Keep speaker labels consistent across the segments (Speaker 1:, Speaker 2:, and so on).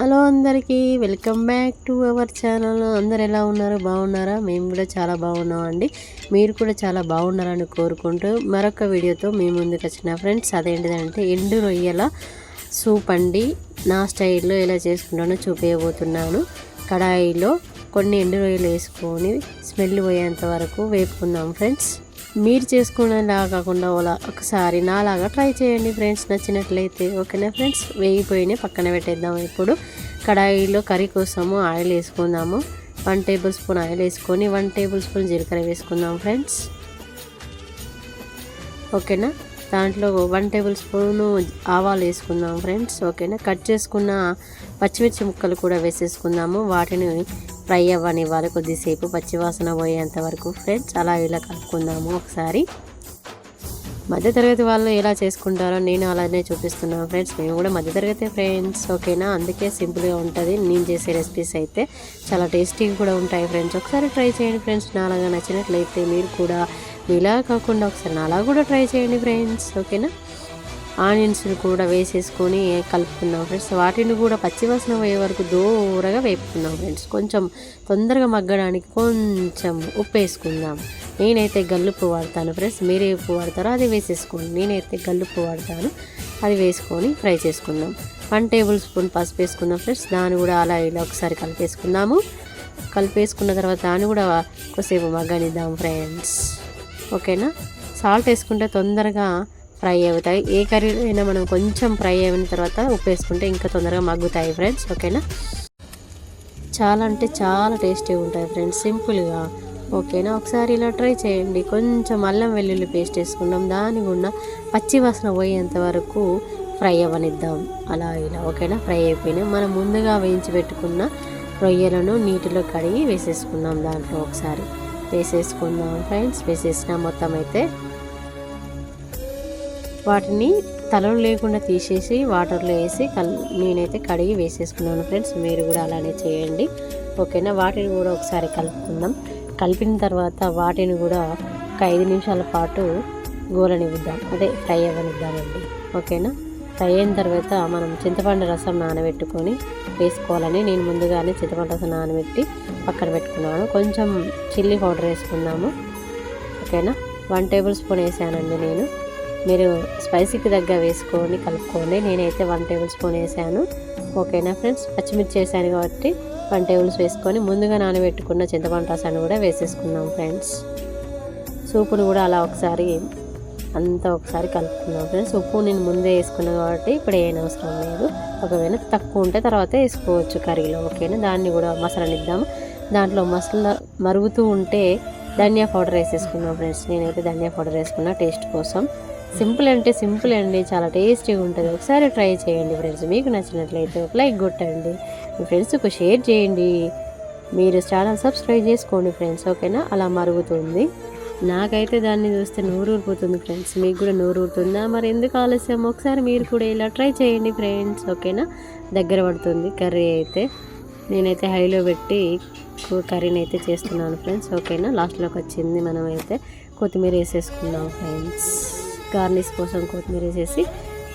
Speaker 1: Hello అందరికీ welcome back to our channel. అందరు ఎలా ఉన్నారు? బాగున్నారా? మేము కూడా చాలా బాగున్నామండి. మీరు కూడా చాలా బాగున్నారని కోరుకుంటూ మరొక వీడియోతో మేము ముందుకు వచ్చిన ఫ్రెండ్స్. అదేంటిదంటే ఎండు రొయ్యల సూప్ అండి. నా స్టైల్లో ఎలా చేసుకుంటానో చూపించబోతున్నాను కడాయిలో కొన్ని ఎండు రొయ్యలు వేసుకొని స్మెల్ పోయేంత వరకు వేపుకుందాం ఫ్రెండ్స్. మీరు చేసుకునేలా కాకుండా ఓలా ఒకసారి నాలాగా ట్రై చేయండి ఫ్రెండ్స్. నచ్చినట్లయితే ఓకేనా ఫ్రెండ్స్? వేగిపోయిన పక్కన పెట్టేద్దాం ఇప్పుడు. కడాయిలో కర్రీ కోసము ఆయిల్ వేసుకుందాము. వన్ టేబుల్ స్పూన్ ఆయిల్ వేసుకొని వన్ టేబుల్ స్పూన్ జీలకర్ర వేసుకుందాం ఫ్రెండ్స్. ఓకేనా? దాంట్లో వన్ టేబుల్ స్పూను ఆవాలు వేసుకుందాం ఫ్రెండ్స్. ఓకేనా? కట్ చేసుకున్న పచ్చిమిర్చి ముక్కలు కూడా వేసేసుకుందాము. వాటిని ఫ్రై అవ్వనివ్వాలి. కొద్దిసేపు పచ్చివాసన పోయేంత వరకు ఫ్రెండ్స్ అలా ఇలా కలుపుకుందాము ఒకసారి. మధ్యతరగతి వాళ్ళు ఎలా చేసుకుంటారో నేను అలానే చూపిస్తున్నాను ఫ్రెండ్స్. మేము కూడా మధ్యతరగతి ఫ్రెండ్స్ ఓకేనా? అందుకే సింపుల్గా ఉంటుంది. నేను చేసే రెసిపీస్ అయితే చాలా టేస్టీగా కూడా ఉంటాయి ఫ్రెండ్స్. ఒకసారి ట్రై చేయండి ఫ్రెండ్స్. నాలాగా నచ్చినట్లయితే మీరు కూడా ఇలా కాకుండా ఒకసారి నాలా కూడా ట్రై చేయండి ఫ్రెండ్స్. ఓకేనా? ఆనియన్స్ని కూడా వేసేసుకొని కలుపుకున్నాం ఫ్రెండ్స్. వాటిని కూడా పచ్చివాసన పోయే వరకు దూరగా వేపుకున్నాం ఫ్రెండ్స్. కొంచెం తొందరగా మగ్గడానికి కొంచెం ఉప్పు వేసుకుందాం. నేనైతే గల్లుప్పు వాడతాను ఫ్రెండ్స్. మీరే ఉప్పు వాడతారో అది వేసేసుకోండి. నేనైతే గల్లుప్పు వాడతాను. అది వేసుకొని ఫ్రై చేసుకుందాం. వన్ టేబుల్ స్పూన్ పసుపు వేసుకుందాం ఫ్రెండ్స్. దాన్ని కూడా అలా ఇలా ఒకసారి కలిపేసుకుందాము. కలిపేసుకున్న తర్వాత దాన్ని కూడా కొద్దిసేపు మగ్గనిద్దాం ఫ్రెండ్స్. ఓకేనా? సాల్ట్ వేసుకుంటే తొందరగా ఫ్రై అవుతాయి. ఏ కర్రీ అయినా మనం కొంచెం ఫ్రై అయిన తర్వాత ఉప్పు వేసుకుంటే ఇంకా తొందరగా మగ్గుతాయి ఫ్రెండ్స్. ఓకేనా? చాలా అంటే చాలా టేస్టీగా ఉంటాయి ఫ్రెండ్స్. సింపుల్గా. ఓకేనా? ఒకసారి ఇలా ట్రై చేయండి. కొంచెం అల్లం వెల్లుల్లి పేస్ట్ వేసుకుందాం. దాని కూడా పచ్చి వాసన పోయేంత వరకు ఫ్రై అవ్వనిద్దాం. అలా ఇలా. ఓకేనా? ఫ్రై అయిపోయినా మనం ముందుగా వేయించి పెట్టుకున్న రొయ్యలను నీటిలో కడిగి వేసేసుకుందాం దాంట్లో ఒకసారి. వేసేసుకుందాం ఫ్రెండ్స్. వేసేసిన మొత్తం అయితే వాటిని తలలు లేకుండా తీసేసి వాటర్లో వేసి కల్ నేనైతే కడిగి వేసేసుకున్నాను ఫ్రెండ్స్. మీరు కూడా అలానే చేయండి. ఓకేనా? వాటిని కూడా ఒకసారి కలుపుకుందాం. కలిపిన తర్వాత వాటిని కూడా ఒక ఐదు నిమిషాల పాటు గోలనివ్వుద్దాం అదే ఫ్రై అవ్వనిద్దామండి. ఓకేనా? ఫ్రై అయిన తర్వాత మనం చింతపండు రసం నానబెట్టుకొని వేసుకోవాలని నేను ముందుగానే చింతపండు రసం నానబెట్టి పక్కన పెట్టుకున్నాను. కొంచెం చిల్లీ పౌడర్ వేసుకుందాము ఓకేనా? వన్ టేబుల్ స్పూన్ వేసానండి నేను. మీరు స్పైసీకి దగ్గర వేసుకొని కలుపుకోండి. నేనైతే వన్ టేబుల్ స్పూన్ వేసాను. ఓకేనా ఫ్రెండ్స్? పచ్చిమిర్చి వేసాను కాబట్టి వన్ టేబుల్స్ వేసుకొని ముందుగా నానబెట్టుకున్న చింతపండు రసాన్ని కూడా వేసేసుకున్నాం ఫ్రెండ్స్. సూపును కూడా అలా ఒకసారి అంతా ఒకసారి కలుపుకున్నాం ఫ్రెండ్స్. ఉప్పు నేను ముందే వేసుకున్నాను కాబట్టి ఇప్పుడు ఏం అవసరం లేదు. ఒకవేళ తక్కువ ఉంటే తర్వాత వేసుకోవచ్చు కర్రీలో. ఓకేనా? దాన్ని కూడా మసలనిద్దాము దాంట్లో మసాలా మరుగుతూ ఉంటే ధనియా పౌడర్ వేసేసుకున్నాం ఫ్రెండ్స్. నేనైతే ధనియా పౌడర్ వేసుకున్నా టేస్ట్ కోసం. సింపుల్ అంటే సింపుల్ అండి చాలా టేస్టీగా ఉంటుంది. ఒకసారి ట్రై చేయండి ఫ్రెండ్స్ మీకు నచ్చినట్లయితే ఒక లైక్ కొట్టండి. మీ ఫ్రెండ్స్కు షేర్ చేయండి. మీరు ఛానల్ సబ్స్క్రైబ్ చేసుకోండి ఫ్రెండ్స్ ఓకేనా? అలా మరుగుతుంది. నాకైతే దాన్ని చూస్తే నోరు ఊరిపోతుంది ఫ్రెండ్స్ మీకు కూడా నోరు ఊరుతుందా మరి ఎందుకు ఆలస్యం? ఒకసారి మీరు కూడా ఇలా ట్రై చేయండి ఫ్రెండ్స్ ఓకేనా? దగ్గర పడుతుంది కర్రీ అయితే. నేనైతే హైలో పెట్టి కర్రీని అయితే చేస్తున్నాను ఫ్రెండ్స్ ఓకేనా? లాస్ట్లోకి వచ్చింది మనమైతే కొత్తిమీర వేసేసుకున్నాం ఫ్రెండ్స్. గార్నిష్ కోసం కొత్తిమీర వేసేసి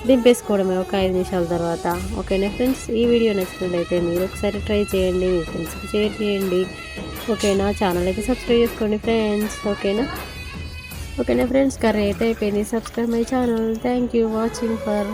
Speaker 1: దింపేసుకోవడమే ఒక ఐదు నిమిషాల తర్వాత. ఓకేనా ఫ్రెండ్స్? ఈ వీడియో నచ్చినట్లయితే మీరు ఒకసారి ట్రై చేయండి మీ ఫ్రెండ్స్కి షేర్ చేయండి. ఓకేనా? ఛానల్ అయితే సబ్స్క్రైబ్ చేసుకోండి ఫ్రెండ్స్. ఓకేనా? ఓకేనా ఫ్రెండ్స్? కర్రీ అయితే అయిపోయింది. Subscribe my channel. Thank you watching for